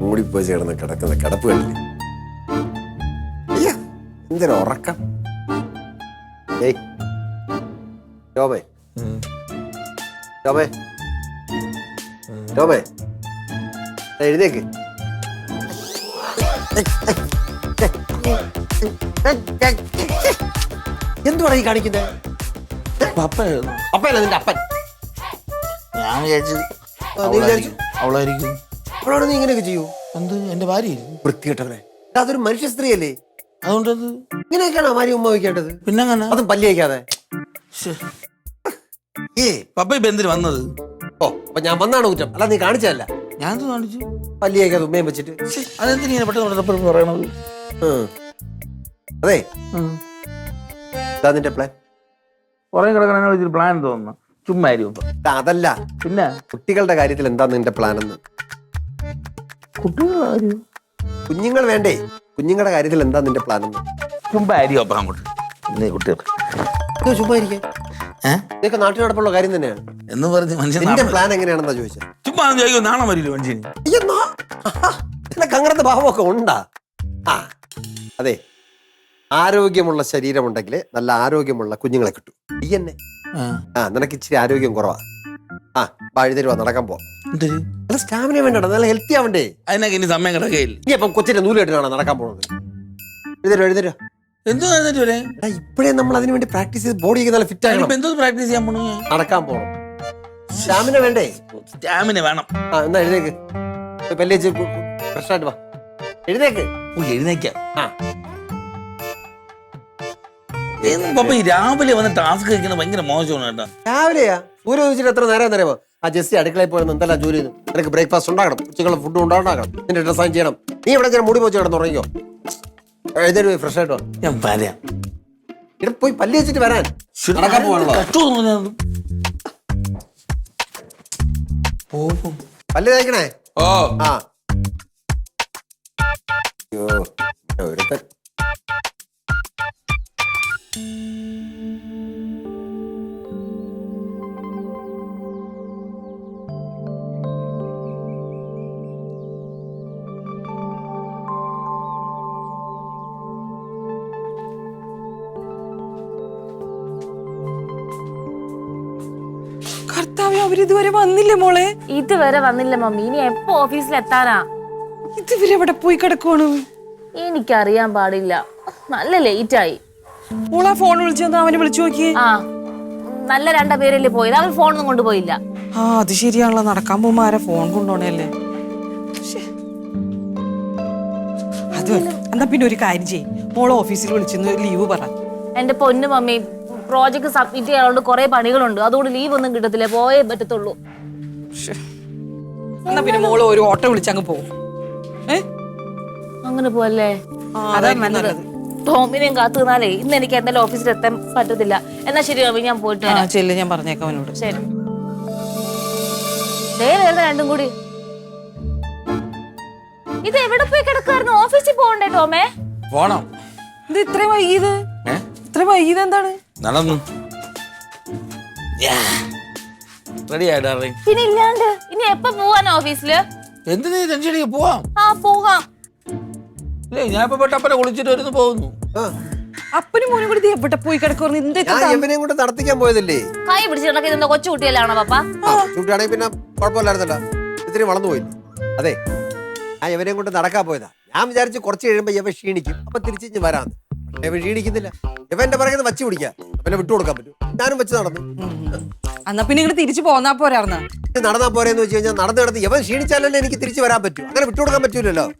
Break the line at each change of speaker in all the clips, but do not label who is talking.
മൂടിപ്പോയി ചേർന്ന് കിടക്കുന്ന കിടപ്പ് കണ്ടില്ലേ? അയ്യ എന്തൊരു ഉറക്കം. ഏയ് രോമേ രോമേ രോമേ ദാ എഴുന്നേക്ക്. എന്തുവാണ് ഈ കാണിക്കുന്നത് അപ്പയല്ല നിന്റെ അപ്പൻ.
ഞാൻ വിചാരിച്ചു? അവളായിരിക്കും.
അവളോട് നീ ഇങ്ങനെയൊക്കെ ചെയ്യൂ.
എന്ത്? എന്റെ ഭാര്യ
വൃത്തികെട്ടവനെ. എടാ, അതൊരു മനുഷ്യ സ്ത്രീയല്ലേ?
അതുകൊണ്ടത്
ഇങ്ങനെയൊക്കെയാണ് ഭാര്യ ഉമ്മ വയ്ക്കേണ്ടത്?
പിന്നെ
അതും പല്ലി വയ്ക്കാതെ ഏ
പപ്പ ഇപ്പൊ എന്തിനു വന്നത്?
ഓ അപ്പൊ ഞാൻ വന്നാണ് കുറ്റം? അല്ല നീ കാണിച്ചതല്ല.
ഞാൻ എന്ത് കാണിച്ചു?
പല്ലി വയ്ക്കാതെ ഉമ്മയും വെച്ചിട്ട്.
അതെന്തിനാ ഇങ്ങനെ പെട്ടെന്ന് പെട്ടെന്ന് പറയണത്?
ഉം. അതെ. ഇതാ നിന്റെ പ്ലാൻ
കുറെ കിടക്കണ പ്ലാൻ തോന്നുന്നു. ചുമ്മാരി ആയിരിക്കും ഇപ്പൊ.
അതല്ല.
പിന്നെ?
കുട്ടികളുടെ കാര്യത്തിൽ എന്താ നിന്റെ പ്ലാൻ എന്ന്? കുഞ്ഞുങ്ങൾ വേണ്ടേ? കുഞ്ഞുങ്ങളുടെ കാര്യത്തിൽ എന്താ നിന്റെ പ്ലാൻ എന്ന്?
ചുമ്മാ ആയിരിക്കും അപ്പൊ അങ്ങോട്ട്. ഇന്നേ കുട്ടികൾ.
ഇത് ചുമ്മാ ഇരിക്കാൻ
ഏഹ്
ഇതൊക്കെ നാട്ടിൽ നടപ്പുള്ള കാര്യം തന്നെയാണ്
എന്ന് പറഞ്ഞ് മനുഷ്യൻ
നിന്റെ
നാണം-
പ്ലാൻ എങ്ങനെയാണെന്നാ ചോദിച്ചത്
ചുമ്മാ ഒന്ന് ചോദിക്കും നാണം വരില്ല മനുഷ്യന്?
അയ്യോ, നാ- ആഹാ, നിനക്ക് അങ്ങനത്തെ ഭാവമൊക്കെ ഉണ്ടാ. ആ അതെ. ആരോഗ്യമുള്ള ശരീരമുണ്ടെങ്കിൽ നല്ല ആരോഗ്യമുള്ള കുഞ്ഞുങ്ങളെ കിട്ടും. ഈ എന്നെ.
ആ
നിനക്ക് ഇച്ചിരി ആരോഗ്യം കുറവാ. ആ വഴുതരുവാ നടക്കാൻ പോ.
എന്തൊരു?
നല്ല സ്റ്റാമിന വേണ്ടടാ നല്ല ഹെൽത്തി ആവണ്ടേ.
അതിനൊക്കെ ഇനി സമയം കിടക്കയില്ല
ഇനി അപ്പം കൊച്ചിന്റെ നൂൽ കെട്ടിനാണോ നടക്കാൻ പോണത്? എഴുതരോ എഴുതരോ
എന്തോ എന്നിട്ട്
എടാ ഇപ്പോഴേ നമ്മൾ അതിന് വേണ്ടി പ്രാക്ടീസ് ചെയ്ത് ബോഡി നല്ല ഫിറ്റ് ആകണം
എന്തോ പ്രാക്ടീസ് ചെയ്യാൻ പോണു?
നടക്കാൻ പോണം. സ്റ്റാമിന വേണ്ടേ?
സ്റ്റാമിന വേണം.
ആ എന്നാ എഴുതേക്ക്. പല്ലേച്ച് ഫ്രഷ് ആയിട്ട് വാ. എഴുതേക്ക്.
ഓ എഴുന്നേക്കാം.
ആ.
പപ്പ ഈ രാവിലെ വന്ന് ടാസ്ക് കഴിക്കുന്നത് ഭയങ്കര മോശമാണ് കേട്ടോ.
രാവിലെയാ? സൂര്യ ചോദിച്ചിട്ട് എത്ര നേരം നേരമോ ആ ജെസ്സി അടുക്കളയിൽ പോയിരുന്നു എന്തെല്ലാം ജോലി ചെയ്തു? നിനക്ക് ബ്രേക്ക്ഫാസ്റ്റ് ഉണ്ടാക്കണം ഉച്ചക്കുള്ള ഫുഡ് ഉണ്ടാക്കണം നിന്റെ ഡ്രസ്സ് ചെയ്യണം. നീ ഇവിടെ ഞാൻ മുടി പോച്ച് കിടന്ന് ഉറങ്ങിക്കോ? എഴുതേര് ഫ്രഷ് ആയിട്ടോ
ഞാൻ വരാം.
ഇവിടെ പോയി പല്ലി വെച്ചിട്ട് വരാൻ. നടക്കാൻ പോകാനുള്ള. പല്ല് തേക്കണേ?
ഓ.
ആ. അയ്യോ ഒരുത്തൻ.
അവരിതുവരെ വന്നില്ല മോളെ?
ഇതുവരെ വന്നില്ല മമ്മി. ഇനി എപ്പോ ഓഫീസിൽ എത്താനാ?
ഇതുവരെ എവിടെ പോയി കിടക്കുവാണ്?
എനിക്കറിയാൻ പാടില്ല. നല്ല ലേറ്റ് ആയി.
മോളാ ഫോൺ വിളിച്ചു അവനെ വിളിച്ചു നോക്കിയേ.
ആ നല്ല രണ്ട പേരല്ലേ പോയത്. അവൻ ഫോണൊന്നും കൊണ്ടുപോയില്ല
ആ അത് ശരിയാണല്ലോ. നടക്കാൻ പോകുമ്പോ ആരാ ഫോൺ കൊണ്ടുപോണല്ലേ. അത് എന്നാ പിന്നെ ഒരു കാര്യം ചെയ്യ്. മോളെ ഓഫീസിൽ വിളിച്ചെന്ന് ലീവ് പറ.
എന്റെ പൊന്നു മമ്മി പ്രോജക്ട് സബ്മിറ്റ് ചെയ്യാനുണ്ട് കുറെ പണികളുണ്ട്. അതുകൊണ്ട് ലീവ് ഒന്നും കിട്ടത്തില്ല. പോയേ പറ്റത്തുള്ളൂ.
എന്നാ പിന്നെ മോൾ ഒരു ഓട്ടോ വിളിച്ചങ്ങ് പോകും
അങ്ങനെ പോവല്ലേ. ടോമിനെയും കാത്തു നിന്നാലേ ഇന്ന് എനിക്ക് എന്തായാലും ഓഫീസിൽ എത്താൻ പറ്റത്തില്ല. എന്നാ ശരി മമ്മി ഞാൻ പോയിട്ട് വരാം.
ചെല്ല് ഞാൻ പറഞ്ഞേക്കാം അവനോട്.
ശരി. രണ്ടും കൂടി. ഇത് എവിടെ പോയി കിടക്കായിരുന്നു ഓഫീസിൽ പോകണ്ടേ ടോമേ?
പോണം.
ഇത് ഇത്രയും വൈകിയത്? ഇത്രയും വൈകിയത് എന്താണ്?
നടന്നു. റെഡി ആയിട്ടാറേ
പിന്നെ ഇല്ലാണ്ട്. ഇനി എപ്പോ പോവാൻ ഓഫീസിൽ?
എന്തിനാ ടെൻഷൻ അടിക്കുക പോവാം?
ആ പോകാം.
ഇല്ലേ ഞാൻ ഇപ്പൊ പെട്ടപ്പനെ കുളിച്ചിട്ട് വരുന്നു പോകുന്നു.
അപ്പനും മോനും കൂടി എവിടെ പോയി കിടക്കുന്നു എന്ത്
ഞാൻ ഇവനെയും കൊണ്ട് നടത്തിക്കാൻ പോയതല്ലേ?
കൈ പിടിച്ച് നടക്കുന്ന കൊച്ചു കുട്ടിയല്ലാണോ പപ്പ?
ചൂട്ടാണെങ്കിൽ പിന്നെ കുഴപ്പമില്ലായിരുന്നല്ലോ. ഇത്തിരി വളർന്നു പോയി. അതെ ഞാൻ ഇവനെയും കൊണ്ട് നടക്കാൻ പോയതാ. ഞാൻ വിചാരിച്ചു കുറച്ച് കഴിയുമ്പോ ഇവ ക്ഷീണിക്കും. അപ്പൊ തിരിച്ചു വരാന്ന്. ക്ഷീണിക്കുന്നില്ല. ഇവന്റെ പറയുന്നത് വച്ച് പിടിക്കാം. പിന്നെ വിട്ടു കൊടുക്കാൻ പറ്റും. ഞാനും വെച്ച് നടന്നു.
എന്നാ പിന്നെ ഇങ്ങോട്ട് തിരിച്ചു പോന്നാ പോരാർന്ന?
നടന്നാ പോരെന്ന് വെച്ച് കഴിഞ്ഞാൽ നടന്ന് നടന്ന് ഇവൻ ക്ഷീണിച്ചാലല്ലേ എനിക്ക് തിരിച്ചു വരാൻ പറ്റൂ. അങ്ങനെ വിട്ടു കൊടുക്കാൻ പറ്റൂലല്ലോ.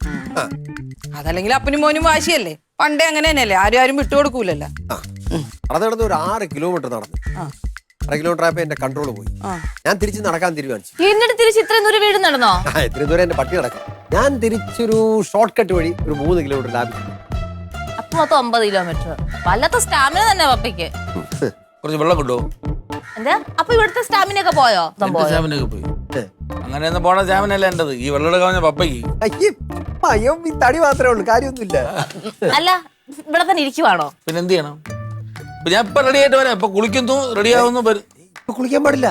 അതല്ലെങ്കിൽ അപ്പനും മോനും വാശിയല്ലേ? പണ്ടേ അങ്ങനെ തന്നെയല്ലേ? ആരും ആരും വിട്ടുകൊടുക്കൂലല്ലോ.
നടന്ന് നടന്ന് ഒരു ആറ് കിലോമീറ്റർ നടന്നു.
ആ.
അര കിലോമീറ്റർ ആയപ്പോ എന്റെ കൺട്രോൾ പോയി. ഞാൻ തിരിച്ച് നടക്കാൻ തീരുമാനിച്ചു.
എന്നിട്ട് തിരിച്ച് ഇത്രയും ദൂരം വീട് നടന്നോ?
ഇത്രയും ദൂരം എന്റെ പട്ടി നടക്കും. ഞാൻ തിരിച്ചൊരു ഷോർട്ട് കട്ട് വഴി ഒരു മൂന്ന് കിലോമീറ്റർ ലാഭിച്ചു.
അപ്പൊ മൊത്തം ഒമ്പത് കിലോമീറ്റർ വല്ലാത്ത സ്റ്റാമിന തന്നെ പപ്പയ്ക്ക്
കുറച്ച് വെള്ളം കിട്ടുമോ
എന്താ? അപ്പൊ ഇവിടുത്തെ സ്റ്റാമിന ഒക്കെ പോയോ?
എന്റെ പോയി. അങ്ങനെ ഒന്നും പോണ സ്റ്റാമിനല്ല എന്റത്. ഈ വെള്ളം എടുക്കാൻ പപ്പയ്ക്ക്.
അയ്യേ ഈ തടി മാത്രമേ ഉള്ളൂ കാര്യമൊന്നുമില്ല.
അല്ല ഇവിടെ തന്നെ ഇരിക്കുവാണോ?
പിന്നെ എന്ത് ചെയ്യണം? ഞാൻ ഇപ്പൊ റെഡി ആയിട്ട് വരാം. ഇപ്പൊ കുളിക്കുന്നു റെഡി ആവുന്നു വരും.
ഇപ്പൊ കുളിക്കാൻ പാടില്ല.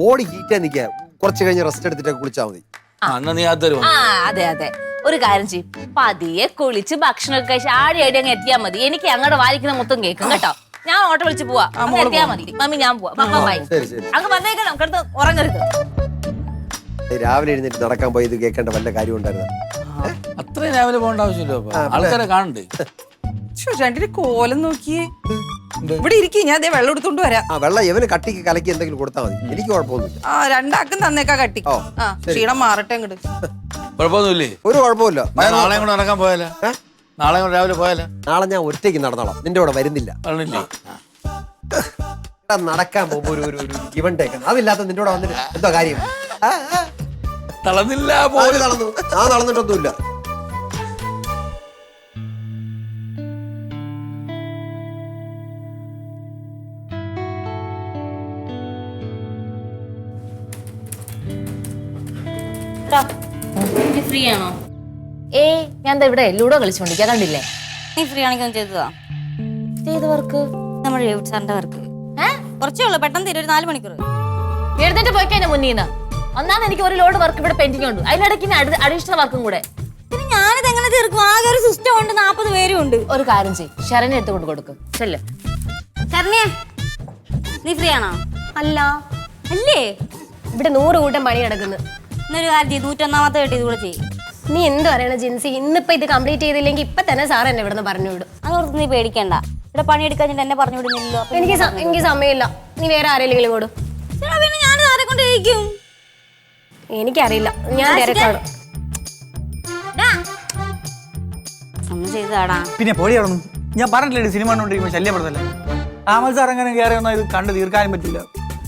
ബോഡി ഹീറ്റാ നിൽക്കുക കുറച്ച് കഴിഞ്ഞ് റെസ്റ്റ് എടുത്തിട്ട് കുളിച്ചാൽ മതി.
ആ എന്നാ നീ അത് തരുമോ?
അതെ അതെ. ഒരു കാര്യം ചെയ്യും. പതിയെ കുളിച്ച് ഭക്ഷണമൊക്കെ കഴിച്ച് ആടി ആടി അങ്ങ് എത്തിയാൽ മതി. എനിക്ക് അങ്ങോട്ട് വായിക്കുന്ന മൊത്തം കേൾക്കും കേട്ടോ. ഞാൻ ഓട്ടോ വിളിച്ച് പോവാ. അങ്ങ് എത്തിയാ മതി. മമ്മി ഞാൻ പോവാ. പപ്പ ബൈ
ശരി ശരി.
അങ്ങ് വന്നേക്കണം കിടന്ന് ഉറങ്ങരുത്.
രാവിലെ എഴുന്നേറ്റ് നടക്കാൻ പോയി ഇത് കേൾക്കേണ്ട വല്ല കാര്യം ഉണ്ടായിരുന്നു?
അത്രയും രാവിലെ പോകേണ്ട ആവശ്യമില്ല ആൾക്കാരെ കാണണ്ടേ?
രണ്ടിന്റെ കോലം നോക്കിയേ ഇവിടെ ഇരിക്കും ഞാൻ അതേ വെള്ളം എടുത്തോണ്ട് വരാം.
ആ വെള്ളം ഇവന് കട്ടിക്ക് കലക്കി എന്തെങ്കിലും കൊടുത്താൽ മതി. എനിക്ക് കുഴപ്പമൊന്നുമില്ല.
ആ രണ്ടാക്കും തന്നേക്കാ കട്ടി.
ഓ,
ആ ക്ഷീണം മാറട്ടെ അങ്ങോട്ട്
കുഴപ്പമൊന്നുമില്ലേ?
ഒരു കുഴപ്പമില്ല.
ഞാൻ കൂടെ നടക്കാൻ പോയാലോ? നാളെ കൂടെ രാവിലെ പോയാലോ?
നാളെ ഞാൻ ഒറ്റയ്ക്ക് നടന്നോളാം. നിന്റെ കൂടെ വരുന്നില്ല.
പറഞ്ഞില്ലേ
എടാ, നടക്കാൻ പോകുമ്പോ ഒരു ഒരു ഒരു ഇവൻ ടേക്കണം അതില്ലാത്ത നിന്റെ കൂടെ വന്നിട്ട് എന്തോ കാര്യം? ആ, ആ.
തളർന്നില്ല
ആര്
പോലും
തളർന്നു? ആ തളർന്നിട്ടൊന്നുമില്ല.
ഫ്രീ ആണോ
ഏ ഞാൻ ദാ ഇവിടെ ലൂഡോ കളിച്ചോണ്ടിരിക്കാ കണ്ടില്ലേ?
നീ ഫ്രീ ആണെങ്കിൽ ഒന്ന് ചെയ്തതാ.
ചെയ്ത വർക്ക്?
നമ്മുടെ ഡേവിഡ് സാറിന്റെ വർക്ക്. കുറച്ചേ ഉള്ളൂ പെട്ടെന്ന് തീരും ഒരു നാല് മണിക്കൂർ
എഴുന്നേറ്റ് പോയി കഴിഞ്ഞ മുന്നീന്ന്. ഒന്നാണ് എനിക്ക് ഒരു ലോഡ് വർക്ക് ഇവിടെ പെൻഡിങ് ഉണ്ട്. അതിനിടയ്ക്ക് അഡീഷണൽ വർക്കും കൂടെ.
പിന്നെ ഞാനിത് എങ്ങനെ തീർക്കും? ആകെ ഒരു സിസ്റ്റം ഉണ്ട് നാപ്പത് പേരും ഉണ്ട്.
ഒരു കാര്യം ചെയ്യ്. ശരണ്യ എടുത്ത് കൊണ്ട് കൊടുക്കും. ചെല്ല്.
ശരണ്യ നീ ഫ്രീ ആണോ
അല്ല.
അല്ലേ?
ഇവിടെ നൂറ് കൂട്ടം പണി കിടക്കുന്നു
എന്നൊരു കാര്യം ചെയ്യ് നൂറ്റൊന്നാമത്തെ കെട്ടി ഇത് കൂടെ ചെയ്യും.
നീ എന്ത് പറയണ ജിൻസി? ഇന്നിപ്പോ ഇത് കംപ്ലീറ്റ് ചെയ്തില്ലെങ്കിൽ ഇപ്പൊ തന്നെ സാർ എന്നെ ഇവിടുന്ന് പറഞ്ഞു വിടും
അതോർത്ത് നീ പേടിക്കണ്ട. ഇവിടെ പണിയെടുക്കാൻ എന്നെ പറഞ്ഞു വിടുന്നില്ലല്ലോ അപ്പൊ
എനിക്ക് സ- എനിക്ക് സമയമില്ല. നീ വേറെ ആരെങ്കിലും കൊടു
പിന്നെ ഞാൻ ആരെ കൊണ്ട് ജയിക്കും
എനിക്കറിയില്ല. ഞാൻ തിരക്കാണ്.
ഒന്ന് ചെയ്താടാ
പിന്നെ പൊടി അവിടെ ഞാൻ പറഞ്ഞില്ലേ സിനിമ കണ്ടോണ്ടിരിക്കുമ്പോൾ ശല്യപ്പെടുത്തല്ലേ? ആമൽ സാർ അങ്ങനെ കയറി വന്നാൽ ഇത് കണ്ട് തീർക്കാനും പറ്റില്ല.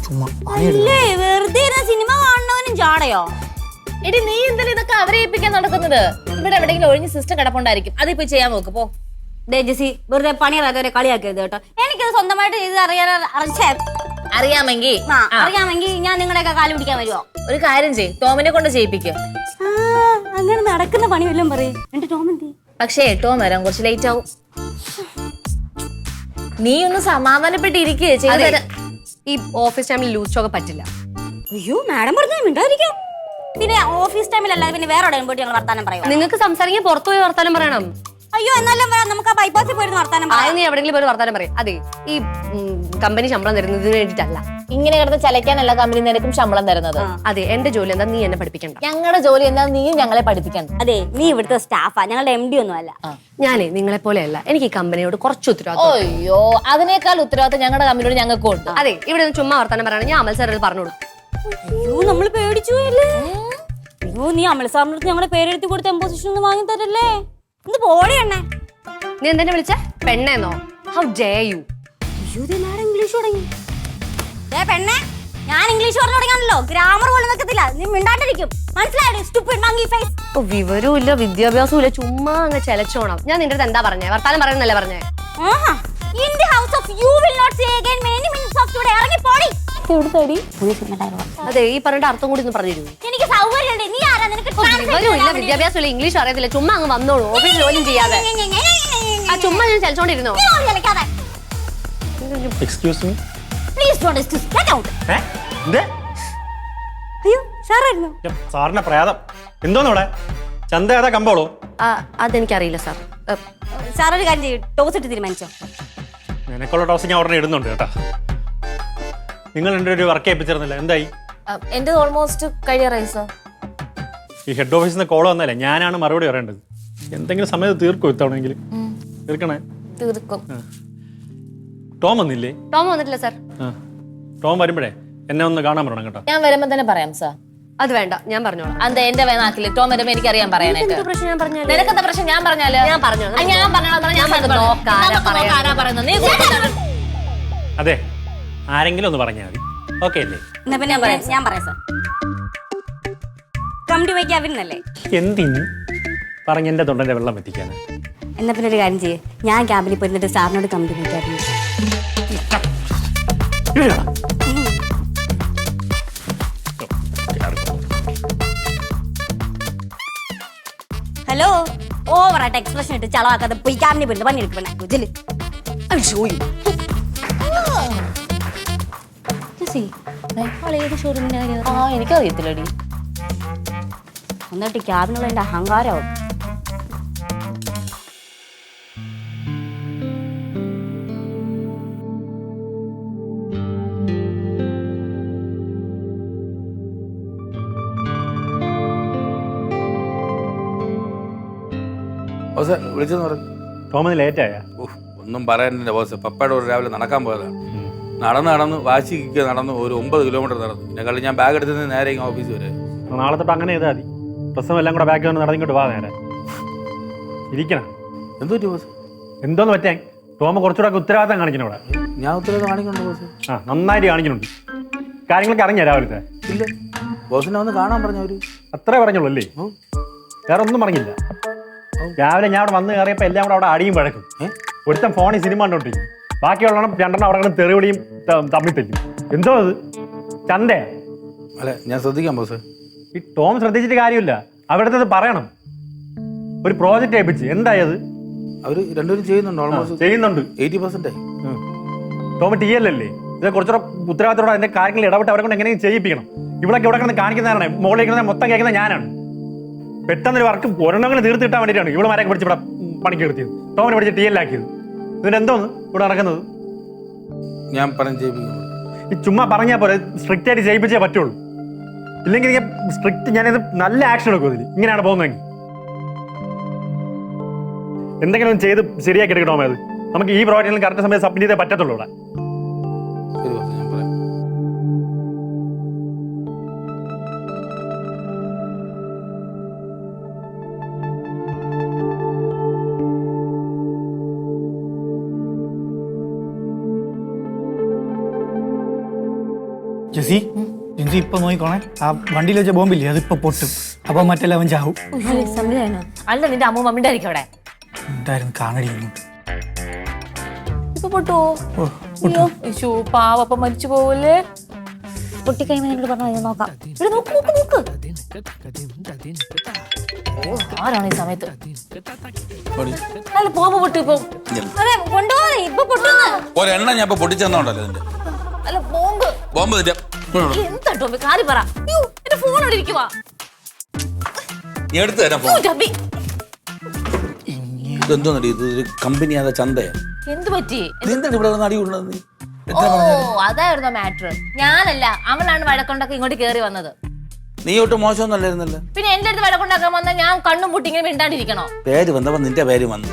ചുമ്മാ
അല്ലേ? വെറുതെ ഇരുന്ന സിനിമ കാണുന്നവനും ചാടയോ?
എടി നീ എന്തായാലും ഇതൊക്കെ അവരെ ഏൽപ്പിക്കാൻ നടക്കുന്നത്? ഇവിടെ എവിടെയെങ്കിലും ഒഴിഞ്ഞ് സിസ്റ്റം കിടപ്പുണ്ടായിരിക്കും. അതിപ്പോ ചെയ്യാൻ നോക്ക് പോ.
ദേ ജെസി വെറുതെ പണിയറാത്തവരെ കളിയാക്കരുത് കേട്ടോ. എനിക്കത് സ്വന്തമായിട്ട് ഇത് അറിയാൻ
അറിയാമെങ്കിൽ
ആ അറിയാമെങ്കിൽ ഞാൻ നിങ്ങളുടെയൊക്കെ കാലം പിടിക്കാൻ വരുമോ
ഒരു കാര്യം ചെയ്യും ടോമിനെ കൊണ്ട് ചെയ്യിപ്പിക്കും.
അങ്ങനെ നടക്കുന്ന പണി വല്ലതും പറയും. എന്റെ ടോം എന്തി
പക്ഷേ ടോം വരാൻ കുറച്ച് ലേറ്റ് ആവും. നീ ഒന്ന് സമാധാനപ്പെട്ടിരിക്കുക.
ഈ ഓഫീസ് ടൈമിൽ ലൂസ് സ്റ്റോക്ക് പറ്റില്ല.
അയ്യോ മാഡം പറഞ്ഞാൽ മിണ്ടായിരിക്കാം പിന്നെ ഓഫീസ് ടൈമിലല്ലാതെ പിന്നെ വേറെ എവിടെയും പോയിട്ട് ഞങ്ങൾ വർത്താനം പറയാം
നിങ്ങൾക്ക് സംസാരിക്കാൻ പുറത്തു പോയി വർത്താനം പറയണം.
അയ്യോ എന്നാലും വേണം നമുക്ക് ആ ബൈപ്പാസിൽ പോയി വർത്താനം
ആദ്യം
പറയാം
നീ എവിടെങ്കിലും പോയി വർത്താനം പറയും. അതെ ഈ കമ്പനി ശമ്പളം തരുന്നതിന് വേണ്ടിയിട്ടല്ല.
ഇങ്ങനെ കിടന്ന് ചലയ്ക്കാനല്ല കമ്പനി നിനക്കും ശമ്പളം തരുന്നത്.
അതെ എന്റെ ജോലി എന്താ നീ എന്നെ പഠിപ്പിക്കണ്ട.
ഞങ്ങളുടെ ജോലി എന്താ നീയും ഞങ്ങളെ പഠിപ്പിക്കണം
അതെ നീ ഇവിടുത്തെ സ്റ്റാഫാ ഞങ്ങളുടെ എം ഡി ഒന്നും അല്ല.
ഞാനേ നിങ്ങളെ പോലെയല്ല. എനിക്ക് ഈ കമ്പനിയോട് കുറച്ച് ഉത്തരവാദിത്വം
അയ്യോ അതിനേക്കാൾ ഉത്തരവാദിത്തം ഞങ്ങളുടെ കമ്പനിയോട് ഞങ്ങൾക്ക് ഉണ്ട്.
അതെ ഇവിടെ നിന്ന് ചുമ്മാ വർത്താനം പറയണം. ഞാൻ അമൽ സാറിൽ പറഞ്ഞു കൊടുക്കും
അയ്യോ നമ്മൾ പേടിച്ചു അല്ലേ അയ്യോ നീ അമൽ സാറിന്റെ അടുത്ത് ഞങ്ങളുടെ പേരെഴുതി കൊടുത്ത എംപോസിഷൻ ഒന്ന് വാങ്ങി തരല്ലേ? എന്ത് പോടി എണ്ണേ
നീ എന്തെന്നെ വിളിച്ച? പെണ്ണേന്നോ? ഹൗ യു
അയ്യോ ഇംഗ്ലീഷ് തുടങ്ങി? പെണ്ണേ ഞാൻ ഇംഗ്ലീഷ് പറഞ്ഞു തുടങ്ങിയാണല്ലോ. ഗ്രാമർ പോലും നിൽക്കത്തില്ല നീ മിണ്ടാണ്ടിരിക്കും. മനസ്സിലായോ? സ്റ്റുപ്പിഡ് മങ്കി ഫേസ്
വിവരവും ഇല്ല വിദ്യാഭ്യാസവും ഇല്ല. ചുമ്മാ അങ്ങ് ചെലച്ചോണം. ഞാൻ നിന്റെ അടുത്ത് എന്താ പറഞ്ഞേ? വർത്താനം പറയുന്നല്ലേ പറഞ്ഞേ?
ആഹാ. In the house of you will not say again many minutes of today ഇറങ്ങി പോടി
അതെ ഈ പറഞ്ഞ അർത്ഥം കൂടി ഒന്ന് പറഞ്ഞു
എനിക്ക് സൗകര്യമുണ്ട്. നീ ആരാ? നിനക്ക്
ഇല്ല വിദ്യാഭ്യാസം ഇല്ല ഇംഗ്ലീഷ് അറിയത്തില്ല. ചുമ്മാ അങ്ങ് വന്നോളൂ ഓഫീസ് ജോലിയും ചെയ്യാതെ. ആ ചുമ്മാ ഞാൻ ചലിച്ചോണ്ടിരുന്നോ?
Excuse me
please don't discuss get out
എന്തേ?
അയ്യോ സാറായിരുന്നു.
സാറിന്റെ പ്രയാതം എന്തോന്ന് ഇവിടെ? ചന്ത ഏതാ കമ്പോളോ?
ആ, അതെനിക്കറിയില്ല സാർ. ഏ,
സാർ ഒരു കാര്യം ചെയ്യും. ടോസ് ഇട്ട് തീരുമാനിച്ചോ?
നിനക്കുള്ള ടോസ് ഞാൻ ഉടനെ ഇടുന്നുണ്ട് കേട്ടാ. നിങ്ങൾ എന്റെ ഒരു വർക്ക് ഏൽപ്പിച്ചിരുന്നില്ല. എന്തായി?
എന്റെ ഓൾമോസ്റ്റ് കഴിയാറായി സർ
ഈ ഹെഡ് ഓഫീസിൽ നിന്ന് കോൾ വന്നല്ലേ? ഞാനാണ് മറുപടി പറയേണ്ടത്. എന്തെങ്കിലും സമയത്ത് തീർക്കും ഇത്തവണെങ്കിലും തീർക്കണേ?
തീർക്കും.
ടോം വന്നില്ലേ?
ടോം വന്നിട്ടില്ല സർ.
ടോം വരുമ്പോഴേ എന്നെ ഒന്ന് കാണാൻ പറയണം കേട്ടോ.
ഞാൻ വരുമ്പോ തന്നെ പറയാം സർ.
അത് വേണ്ട ഞാൻ പറഞ്ഞോളാം.
അതെ എന്റെ നാട്ടിൽ ടോം വരുമ്പോ എനിക്ക് അറിയാൻ പറയാനായിട്ട്.
എന്ത് പ്രശ്നം ഞാൻ പറഞ്ഞാലേ?
നിനക്കെന്താ പ്രശ്നം? ഞാൻ പറഞ്ഞാൽ?
ഞാൻ പറഞ്ഞു.
ഞാൻ പറഞ്ഞോളാം ഞാൻ പറഞ്ഞു പറയുന്നത്.
അതെ. ആരെങ്കിലും ഒന്ന് പറഞ്ഞാൽ മതി. ഓക്കെ അല്ലേ?
എന്നാ പിന്നെ ഞാൻ പറയാം ഞാൻ പറയാം sir. Come to my cabin അല്ലേ
എന്തിന്? പറഞ്ഞ് എന്റെ തൊണ്ടന്റെ വെള്ളം എത്തിക്കാൻ.
എന്നാ പിന്നെ ഒരു കാര്യം ചെയ്യേ. ഞാൻ ക്യാബിനിൽ പോയിരുന്നിട്ട് സാറിനോട് come to my cabin hello ഓവറായിട്ട് എക്സ്പ്രഷൻ ഇട്ട് ചളവാക്കാതെ പോയി ക്യാബിനിൽ പോയിരുന്നു പണിയെടുക്കണേ കുജിൽ.
ആ എനിക്കറിയത്തില്ലടി.
എന്നിട്ട് ക്യാബിനുള്ള എന്റെ അഹങ്കാരമാവും.
ബോസ് വിളിച്ചെന്ന് പറഞ്ഞു
ടോമിന് ലേറ്റ് ആയ
ഉഫ്, ഒന്നും പറയാനില്ല ബോസ്. പപ്പയുടെ ഒരു രാവിലെ നടക്കാൻ പോയതാണ് നടന്ന് നടന്ന് വാശിക്ക് നടന്ന് ഒരു ഒമ്പത് കിലോമീറ്റർ നടന്നു. പിന്നെ കളി ഞാൻ ബാഗ് എടുത്ത് നേരെ ഓഫീസ് വരെ.
നാളെ തൊട്ട് അങ്ങനെ ചെയ്താൽ മതി. പ്രസവം എല്ലാം കൂടെ ബാഗ് വന്ന് നടന്നിങ്ങോട്ട് വാ നേരെ. ഇരിക്കണം.
എന്തോ പറ്റി ബോസ്
എന്തോന്ന് പറ്റാൻ ടോമ കുറച്ചുകൂടെ ഉത്തരവാദിത്തം കാണിക്കണം ഇവിടെ.
ഞാൻ ഉത്തരവാദിത്തം കാണിക്കുന്നുണ്ട് ബോസ്
ആ നന്നായിട്ട് കാണിക്കുന്നുണ്ട്. കാര്യങ്ങളൊക്കെ അറിഞ്ഞ രാവിലത്തെ?
ഇല്ല. ബോസിനെ ഒന്ന് കാണാൻ പറഞ്ഞവര്
അത്രേ പറഞ്ഞുള്ളൂ അല്ലേ? വേറെ ഒന്നും പറഞ്ഞില്ല. രാവിലെ ഞാൻ അവിടെ വന്ന് കയറിയപ്പോൾ എല്ലാം കൂടെ അവിടെ അടിയും വഴക്കും. ഒരുത്തൻ ഫോണിൽ സിനിമ കണ്ടോണ്ടിരിക്കും ബാക്കിയുള്ളവണ്ണം രണ്ടെണ്ണം അവിടെ കിടന്ന് തെറിവിളിയും തമ്മിൽ തെല്ലും എന്തോ അത്? ചന്തയാ
അല്ല ഞാൻ ശ്രദ്ധിക്കാം ബോസ്
ഈ ടോം ശ്രദ്ധിച്ചിട്ട് കാര്യമില്ല. അവിടുത്തെ പറയണം. ഒരു പ്രോജക്റ്റ് ഏൽപ്പിച്ച്. എന്തായത്?
അവർ രണ്ടുപേരും ചെയ്യുന്നുണ്ട് ഓൾമോസ്റ്റ്
ചെയ്യുന്നുണ്ട്.
എയ്റ്റി പെർസെന്റ് ആയി.
ടോം ടി എൽ അല്ലേ? ഇത് കുറച്ചുകൂടെ ഉത്തരവാദിത്തോടെ അതിന്റെ കാര്യങ്ങൾ ഇടപെട്ട് അവരെ കൊണ്ട് എങ്ങനെയും ചെയ്യിപ്പിക്കണം. ഇവിടൊക്കെ ഇവിടെ കിടന്ന് കാണിക്കുന്നതാണ് മുകളിൽ കിടന്ന് മൊത്തം കേൾക്കുന്നത് ഞാനാണ്. പെട്ടെന്ന് ഒരു വർക്ക് ഒരെണ്ണങ്ങൾ തീർത്തിട്ടാൻ വേണ്ടിയിട്ടാണ് ഇവിടെ മരൊക്കെ പിടിച്ച് ഇവിടെ പണിക്ക് നിർത്തിയത്. ടോമിനെ പിടിച്ച് ടി എൽ ആക്കിയത്. ഇതിന് എന്തോന്ന് ഇവിടെ നടക്കുന്നത്?
ഞാൻ പറഞ്ഞു ചെയ്യിപ്പിക്കുന്നു
ഈ ചുമ്മാ പറഞ്ഞാൽ പോലെ സ്ട്രിക്റ്റ് ആയിട്ട് ചെയ്യിപ്പിച്ചേ പറ്റുള്ളൂ. ഇല്ലെങ്കിൽ ഞാൻ സ്ട്രിക്റ്റ് ഞാനിത് നല്ല ആക്ഷൻ എടുക്കും ഇതിൽ ഇങ്ങനെയാണ് പോകുന്നതെങ്കിൽ. എന്തെങ്കിലും ചെയ്ത് ശരിയാക്കി എടുക്കണോ അത്? നമുക്ക് ഈ പ്രോജക്റ്റിൽ കറക്റ്റ് സമയത്ത് സബ്മിറ്റ് ചെയ്തേ പറ്റത്തുള്ളൂ ഇവിടെ.
ജിൻസി ഇപ്പൊ നോക്കിക്കോണേ. ആ വണ്ടിയിൽ വെച്ച ബോംബില്ലേ? അതിപ്പോ പൊട്ടും. അപ്പൊ മറ്റെല്ലാം അവൻ ചാവും.
അല്ല നിന്റെ അമ്മ മമ്മിന്റെ ആയിരിക്കും അവിടെ.
എന്തായിരുന്നു? കാണടി ഇങ്ങോട്ട്
ഇപ്പൊ പൊട്ടുവോ?
ഓ
അയ്യോ യേശു, പാവപ്പ മരിച്ചു പോവല്ലേ?
പൊട്ടി കഴിയുമ്പോൾ എന്നോട് പറഞ്ഞാൽ നോക്കാം. ഇവിടെ നോക്ക് നോക്ക് നോക്ക്.
ഓ, ആരാണ് ഈ സമയത്ത്. അല്ല പൊട്ടി ഇപ്പൊ.
അതെ കൊണ്ടുപോകാ ഇപ്പൊ പൊട്ടുന്നു
ഒരെണ്ണ ഞാൻ ഇപ്പൊ പൊട്ടിച്ചെന്നോണ്ടല്ലോ ഇതിന്റെ
അല്ല ബോംബ്.
ബോംബ്
എന്താ ടോമി കാര്യം പറ. എന്റെ ഫോൺ അവിടെ ഇരിക്കുവാ.
നീ എടുത്തു തരാം phone.
ടബി
ഇതെന്തോന്നടി? ഇത് ഒരു കമ്പനി അതാ ചന്തയാ.
എന്ത് പറ്റി?
നീ എന്താണ് ഇവിടെ വന്ന് അടി കൊണ്ടത് നീ?
ഓ അതായിരുന്നു മാറ്റർ ഞാനല്ല അവനാണ് വഴക്കൊണ്ടൊക്കെ ഇങ്ങോട്ട് കേറി വന്നത്.
നീ ഒട്ടും മോശമൊന്നുമല്ലായിരുന്നല്ലോ
പിന്നെ എന്റെ അടുത്ത് വഴക്കുണ്ടാക്കാൻ വന്നാൽ ഞാൻ കണ്ണും പൂട്ടി ഇങ്ങനെ മിണ്ടാണ്ടിരിക്കണോ?
പേര് വന്നപ്പോ നിന്റെ പേര് വന്നു.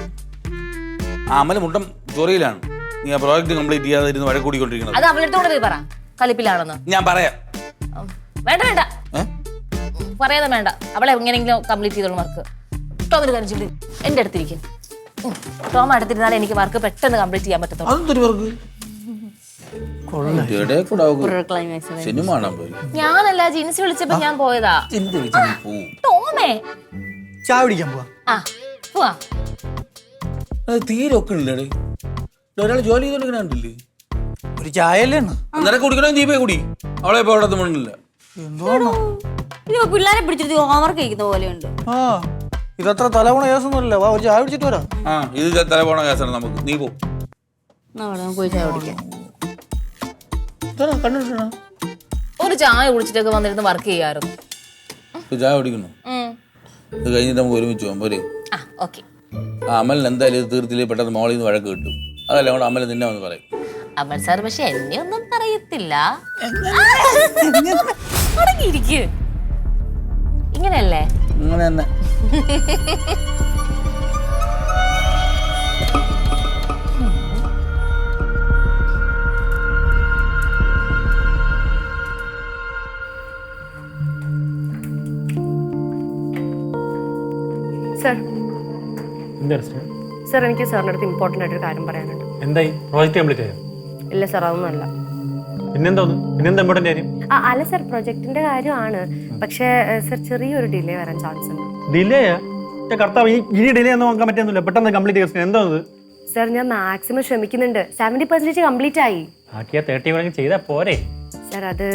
ആ അമല മുട്ടം ചൊറിയിലാണ്. നീ ആ പ്രോജക്റ്റ് കംപ്ലീറ്റ് ചെയ്യാതെ ഇരുന്ന് വഴക്ക് കൂടിക്കൊണ്ടിരിക്കുന്നത്
അത് അവളുടെ അടുത്തോട് പോയി പറ. കലിപ്പിലാണെന്ന്.
ഞാൻ പറയാം.
വേണ്ട വേണ്ട. പറയാതെ വേണ്ട. അവളെ എങ്ങനെയെങ്കിലും കംപ്ലീറ്റ് ചെയ്തോളൂ വർക്ക് ടോമിന് കാണിച്ചിട്ട് എന്റെ അടുത്തിരിക്കും. ടോം അടുത്തിരുന്നാൽ എനിക്ക് വർക്ക് പെട്ടെന്ന് കംപ്ലീറ്റ് ചെയ്യാൻ പറ്റത്തുള്ളൂ.
സിനിമ
ഞാനല്ല ജിൻസി വിളിച്ചപ്പോ ഞാൻ പോയതാ. ടോമേ.
ചായ പിടിക്കാൻ പോവാ.
ആ പോവാ.
അത് തീരെ ഒക്കെ ഇല്ലടേ ഒരാൾ ജോലി ചെയ്തോണ്ടിരിക്കണില്ലേ
ഒരു ചായ അല്ലേ അണ്ണാ?
കുടിക്കണോ നീ പോയി കുടി. അവളെ ഇപ്പൊ അവിടെ മുന്നില്ല
എന്തുവാണോ?
ഇത് പിള്ളേരെ പിടിച്ചിട്ട് ഹോംവർക്ക് കഴിക്കുന്ന പോലെയുണ്ട്.
ആ ഇതത്ര കേസൊന്നുമല്ല വാ ഒരു ചായ പിടിച്ചിട്ട് വരാം.
ആ ഇത് കേസാണ് നമുക്ക്. നീ പോ.
നമുക്ക് പോയി ചായ കുടിക്കാം.
കണ്ടിട്ടാ
ഒരു ചായ കുടിച്ചിട്ടൊക്കെ വന്നിരുന്ന് വർക്ക് ചെയ്യാറുണ്ട്
ചായ കുടിക്കുന്നു. ഇത് കഴിഞ്ഞിട്ട് നമുക്ക് ഒരുമിച്ച് പോകാം പോരെ.
ആ ഓക്കെ.
ആ അമലിന് എന്തായാലും ഇത് തീർത്തില്ലേ? പെട്ടെന്ന് മോളിൽ നിന്ന് വഴക്ക് കിട്ടും. അതല്ല അമല അമൽ നിന്നെ വന്ന് പറയും.
അമൽ സാർ പക്ഷെ എന്നെ ഒന്നും പറയത്തില്ല അടങ്ങിയിരിക്ക് ഇങ്ങനെയല്ലേ?
അങ്ങനെ തന്നെ
സർ.
എന്താ രസം?
സർ എനിക്ക് സാറിന്റെ അടുത്ത് ഇമ്പോർട്ടന്റ് ആയിട്ടൊരു കാര്യം പറയാനുണ്ട്.
എന്തായി? പ്രോജക്റ്റ് കംപ്ലീറ്റ് ആയോ?
ഇല്ല സാർ അതൊന്നുമല്ല.
പിന്നെന്തോന്ന് പിന്നെന്താ ഇമ്പോർട്ടന്റ് കാര്യം?
ആ അല്ല സാർ പ്രൊജക്ടിന്റെ കാര്യമാണ്. പക്ഷേ സാർ ചെറിയൊരു ഡിലേ വരാൻ ചാൻസ് ഉണ്ട്.
ഡിലേ കർത്താവ് ഇനി ഡിലേ ഒന്നും നോക്കാൻ പറ്റുന്നില്ല പെട്ടെന്ന് കംപ്ലീറ്റ് ചെയ്യാൻ എന്തോ
സർ ഞാൻ മാക്സിമം ശ്രമിക്കുന്നുണ്ട്. സെവന്റി പെർസെന്റേജ് കംപ്ലീറ്റ് ആയി.
ബാക്കിയാ തേർട്ടി വേണമെങ്കിൽ ചെയ്താൽ പോരെ.
സർ അത്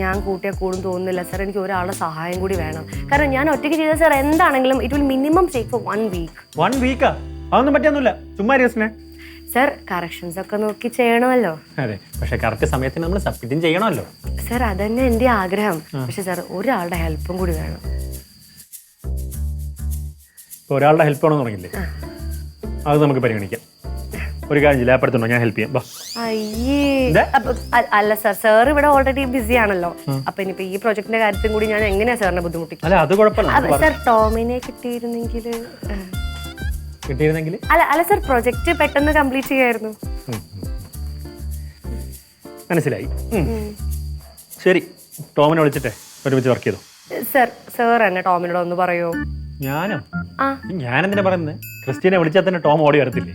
ഞാൻ കൂട്ടിയാൽ കൂടും തോന്നുന്നില്ല. സർ എനിക്ക് ഒരാളുടെ സഹായം കൂടി വേണം. കാരണം ഞാൻ ഒറ്റയ്ക്ക് ചെയ്ത സർ എന്താണെങ്കിലും it will minimum take for one week
one വീക്കാ അതൊന്നും പറ്റിയൊന്നുമില്ല. ചുമ്മാ രസനെ
സർ കറക്ഷൻസ് ഒക്കെ നോക്കി ചെയ്യണമല്ലോ.
അതെ പക്ഷെ കറക്റ്റ് സമയത്തിന് നമ്മൾ സബ്മിറ്റും ചെയ്യണമല്ലോ.
സർ അതന്നെ എന്റെ ആഗ്രഹം. പക്ഷെ സർ ഒരാളുടെ ഹെൽപ്പും കൂടി വേണം.
ഒരാളുടെ ഹെൽപ്പ് വേണമെന്ന് തുടങ്ങില്ലേ അത് നമുക്ക് പരിഗണിക്കാം. ഒരു കാര്യം ജില്ലാപ്പെടുത്തുണ്ടോ ഞാൻ ഹെൽപ്പ് ചെയ്യാം.
അയ്യേ. അല്ല സാർ സാർ ഇവിടെ ഓൾറെഡി ബിസി ആണല്ലോ. അപ്പൊ ഇനിയിപ്പോ ഈ പ്രൊജക്ടിന്റെ കാര്യത്തിൽ കൂടി ഞാൻ എങ്ങനെയാ സാറിനെ ബുദ്ധിമുട്ടിക്കും സാർ ടോമിനെ കിട്ടിയിരുന്നെങ്കിൽ
കിട്ടിയിരുന്നെങ്കിൽ?
അല്ല അല്ല സർ പ്രൊജക്ട് പെട്ടെന്ന് കംപ്ലീറ്റ് ചെയ്യായിരുന്നു.
മനസ്സിലായി. ശരി ടോമിനെ വിളിച്ചിട്ടെ. ഒരുമിച്ച് വർക്ക് ചെയ്തോ?
സർ സർ എന്നെ ടോമിനോട് ഒന്ന് പറയോ?
ഞാനോ?
ആ.
ഞാനെന്തിനാ പറയുന്നത് ക്രിസ്റ്റീനെ വിളിച്ചാൽ തന്നെ ടോം ഓടി വരത്തില്ലേ?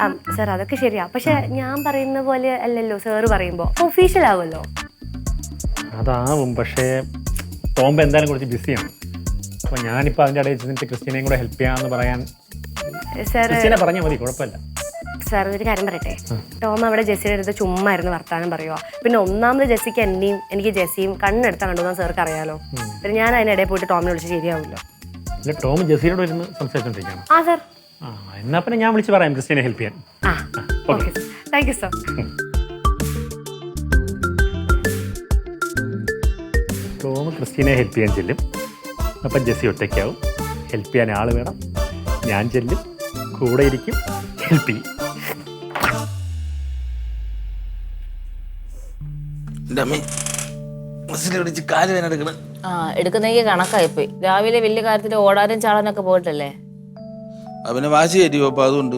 സർ സാർ അതൊക്കെ ശരിയാ. പക്ഷെ ഞാൻ പറയുന്ന പോലെ അല്ലല്ലോ സർ പറയുമ്പോ. ഒഫീഷ്യൽ ആവുമല്ലോ.
അതാവും പക്ഷേ ടോം എന്തായാലും കുറച്ച് ബിസിയാണ് അപ്പൊ ഞാനിപ്പോ അതിന്റെ ഇടയിൽ ചെന്നിട്ട് ക്രിസ്റ്റീനെയും കൂടെ ഹെൽപ്പ് ചെയ്യാന്ന് പറയാൻ ക്രിസ്റ്റീനെ പറഞ്ഞാൽ മതി കുഴപ്പമില്ല.
സാർ ഒരു കാര്യം പറയട്ടെ? ടോം അവിടെ ജെസ്സിയുടെ അടുത്ത് ചുമ്മാ ഇരുന്ന് വർത്താനം പറയുക പിന്നെ ഒന്നാമത് ജെസ്സിക്ക് എന്നെയും എനിക്ക് ജെസ്സിയും കണ്ണെടുത്താൽ കണ്ടുപോകാൻ സാർക്ക് അറിയാലോ പിന്നെ ഞാൻ അതിനിടയിൽ പോയിട്ട് ടോമിനെ വിളിച്ച് ശരിയാവില്ല.
ടോം ജെസ്സിയോട് ഇരുന്ന് സംസാരിച്ചോണ്ടിരിക്കുകയാണ്.
ആ സാർ.
ആ പിന്നെ ഞാൻ വിളിച്ച് പറയാം ക്രിസ്റ്റീനെ ഹെൽപ്പ് ചെയ്യാൻ.
Okay. Thank you sir.
Tom ക്രിസ്റ്റീനെ help ചെയ്യാൻ ചെല്ലും. അപ്പം ജെസ്സി ഒറ്റയ്ക്കാവും. ഹെൽപ്പ് ചെയ്യാൻ ആൾ വേണം. ഞാൻ ചെല്ലും. കൂടെ ഇരിക്കും. ഹെൽപ്പ് ചെയ്യും.
ആ എടുക്കുന്നെങ്കിൽ കണക്കായിപ്പോയി രാവിലെ വലിയ കാര്യത്തിൽ ഓടാനും ചാടാനൊക്കെ പോയിട്ടല്ലേ?
അവനെ വാശി കയറ്റിയോ അപ്പൊ അതുകൊണ്ട്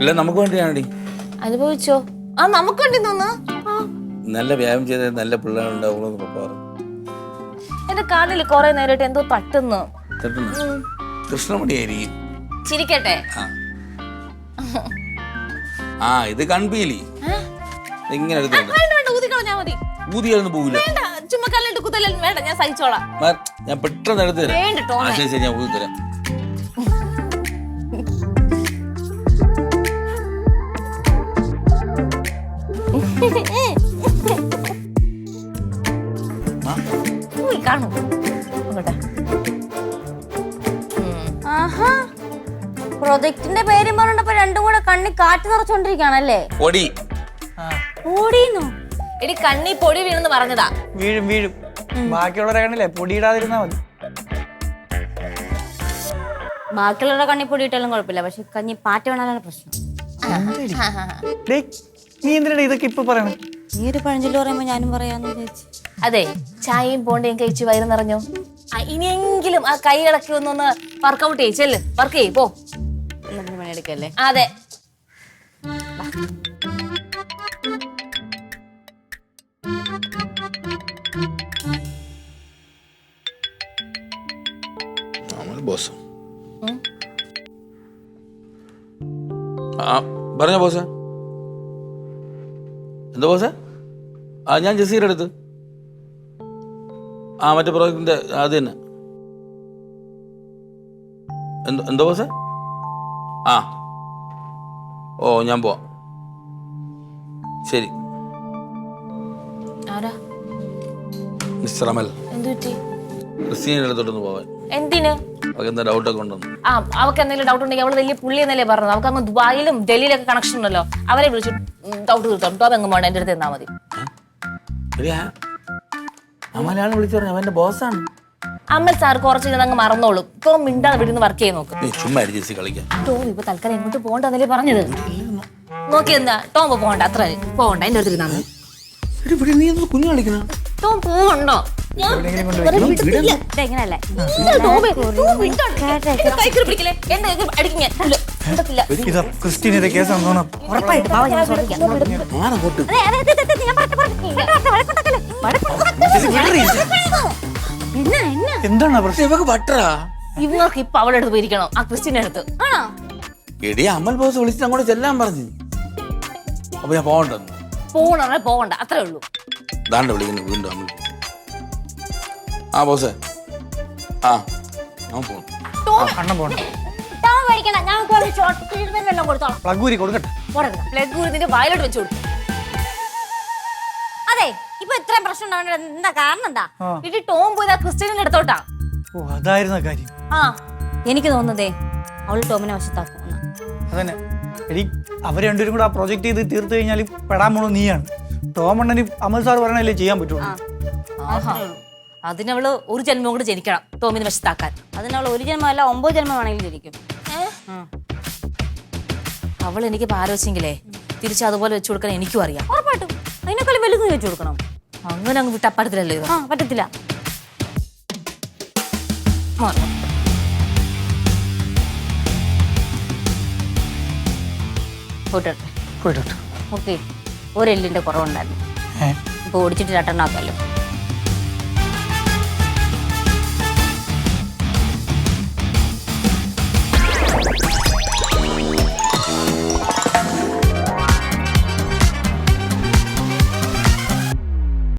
ഇല്ല നമുക്ക് വേണ്ടിയാണടി
അനുഭവിച്ചോ? ആ നമുക്ക് വേണ്ടി തോന്നു
നല്ല വ്യായാമം ചെയ്ത നല്ല പിള്ളേരുണ്ടാവുള്ളൂ
എന്റെ കാലിൽ കൊറേ നേരിട്ട് എന്തോ തട്ടുന്നു.
തട്ടുന്നു. കൃഷ്ണമണിയായിരിക്കും.
ചിരിക്കട്ടെ.
ആ. ഇത് കൺപീലി. ഇങ്ങനെ ഊതിയൊന്നും പോകില്ല
ചുമ്മാ കല്ലിട്ട് കുത്തലും വേണ്ട ഞാൻ സഹിച്ചോളാം.
ഞാൻ പെട്ടെന്ന് എടുത്തു തരാം. ശരി ശരി ഞാൻ ഊതി തരാം.
പ്രൊജക്ടിന്റെ പേരും പറഞ്ഞപ്പോ രണ്ടും കൂടെ കണ്ണി കാറ്റ് നിറച്ചോണ്ടിരിക്കാണല്ലേ
പൊടി.
ഓടിയുന്നു
എടി കണ്ണി പൊടി വീണെന്ന് പറഞ്ഞതാ.
വീഴും വീഴും. ബാക്കിയുള്ളവരെ കണ്ടില്ലേ പൊടിയിടാതിരുന്നാ മതി.
ബാക്കിയുള്ളവരുടെ കണ്ണി പൊടി പൊടിയിട്ടാലും കുഴപ്പമില്ല പക്ഷെ കഞ്ഞി പാറ്റ വേണാലാണ് പ്രശ്നം.
ഡേയ്, നീ എന്തിനാ ഇതൊക്കെ ഇപ്പൊ പറയണേ?
നീ ഒരു പഴഞ്ചൊല്ലി പറയുമ്പോ ഞാനും പറയാന്ന് വിചാരിച്ചു.
അതെ ചായയും പോണ്ടയും കഴിച്ച് വയറ് നിറഞ്ഞു. ആ, ഇനിയെങ്കിലും ആ കൈകളൊക്കെ ഒന്നൊന്ന് വർക്കൗട്ട് ചെയ്യ് ചെല്ല്. വർക്ക് ചെയ്യ് പോ.
പണിയെടുക്കല്ലേ
അതെ.
പറഞ്ഞ ബോസ്. ആ പറഞ്ഞോ ബോസ്. എന്താ ബോസ്? ആ ഞാൻ ജസീറെ അടുത്ത് ആ മറ്റേ പ്രോജക്റ്റിന്റെ അത് തന്നെ. എന്തോ എന്തോ ബോസ്? ആ. ഓ ഞാൻ പോവാം. ശരി.
ആരാ?
മിസ്റ്റർ അമൽ.
എന്തു പറ്റി?
ക്രിസ്റ്റീനെ അടുത്തോട്ടൊന്ന് പോവാൻ.
എന്തിന്?
അവർക്ക് എന്താ ഡൗട്ടൊക്കെ ഉണ്ടെന്ന്.
ആ എന്തെങ്കിലും ഡൗട്ട് ഉണ്ടെങ്കിൽ വലിയ പുള്ളി എന്നല്ലേ പറഞ്ഞത്. അവർക്ക് അങ്ങ് ദുബായിലും ഡൽഹിയിലൊക്കെ കണക്ഷൻ ഉണ്ടല്ലോ. അവരെ വിളിച്ചു ഡൗട്ട് തീർത്താം? ടോപ്പ് എങ്ങും വേണ്ട എന്റെ അടുത്ത് എന്നാ മതി.
അമലാണ് വിളിച്ചു പറഞ്ഞു അവന്റെ ബോസാണ്
അമ്മ സാർ കുറച്ച് അങ്ങ് മറന്നോളും. ഇപ്പൊ മിണ്ടാതെ നിന്ന് വർക്ക് ചെയ്ത് നോക്ക്.
നീ ചുമ്മാ ജെസ്സി കളിക്കാം.
ടോം ഇപ്പൊ തൽക്കാലം എങ്ങോട്ട് പോകണ്ടെന്നല്ലേ പറഞ്ഞത്? നോക്കി എന്താ ടോം പോകണ്ട അത്ര. പോകണ്ട എന്റെ അടുത്ത് മതി.
കുഞ്ഞു കളിക്കണ
ടോം
ക്രിസ്റ്റീനയുടെ
ഉറപ്പായിട്ടും
എന്താണ് പ്രശ്നം?
ഇവക്ക് വട്ടറാ
ഇവർക്ക് ഇപ്പൊ അവളുടെ അടുത്ത് പോയിരിക്കണം ആ ക്രിസ്റ്റിന്റെ അടുത്ത്.
ആണോ?
എടി അമൽ ബോസ് വിളിച്ചിട്ട് അങ്ങോട്ട് ചെല്ലാൻ പറഞ്ഞു. അപ്പൊ ഞാൻ പോകണ്ടെന്ന്?
പോകണ പോകണ്ട അത്രേ ഉള്ളൂ.
ദാണ്ട വിളിക്കുന്നു വീണ്ടും അമൽ. ആ ബോസ്. ആ ഞാൻ പോണു.
അണ്ണം പോണം
ടോം മേടിക്കണ്ട ഞാൻ കുറച്ച് ഷോർട്ട് ട്രീറ്റ്മെന്റ് എല്ലാം കൊടുത്തോളാം.
പ്ലഗൂരി കൊടുക്കട്ടെ.
പോടരുത് പ്ലഗ് ഊരി നിന്റെ വായിലോട്ട് വെച്ചു കൊടുക്കും.
ഇത്രയും പ്രശ്നം ഉണ്ടാവേണ്ട എന്താ കാരണം എന്താ?
ആ.
ഇട്ട് ടോം പോയത് ആ ക്രിസ്ത്യനിന്റെ അടുത്തോട്ടാ.
ഓ അതായിരുന്ന കാര്യം.
ആ
എനിക്ക് തോന്നുന്നതേ അവൾ ടോമിനെ വശത്താക്കും
അതന്നെ. എടി അവർ രണ്ടുപേരും കൂടെ ആ പ്രൊജക്ട് ചെയ്ത് തീർത്തു കഴിഞ്ഞാൽ പെടാൻ പോണോ നീയാണ്. ടോമണ്ണന് അമൽ സാർ പറയണല്ലേ ചെയ്യാൻ പറ്റുള്ളൂ.
ആഹാ. അതിനവൾ ഒരു ജന്മം കൂടെ ജനിക്കണം ടോമിന് വശത്താക്കാൻ.
അതിനവൾ ഒരു ജന്മമല്ല ഒമ്പത് ജന്മം വേണമെങ്കിലും ജനിക്കും
അവൾ എനിക്ക് പാലോച്ചെങ്കിലേ തിരിച്ച് അതുപോലെ വെച്ചു കൊടുക്കാൻ എനിക്കും അറിയാം.
ഉറപ്പായിട്ടും. അതിനേക്കാളും വലുത് വെച്ചു കൊടുക്കണം.
അങ്ങനെ അങ്ങ് വിട്ടപ്പാടത്തിലല്ലേ ഇത്.
ആ പറ്റത്തില്ല.
മോനെ.
പോട്ടെ
പോയിട്ട്
ഓക്കെ. ഒരു എല്ലിന്റെ കുറവുണ്ടായിരുന്നു.
ഏ?
ഇപ്പൊ ഓടിച്ചിട്ട് രണ്ടെണ്ണാക്കല്ലോ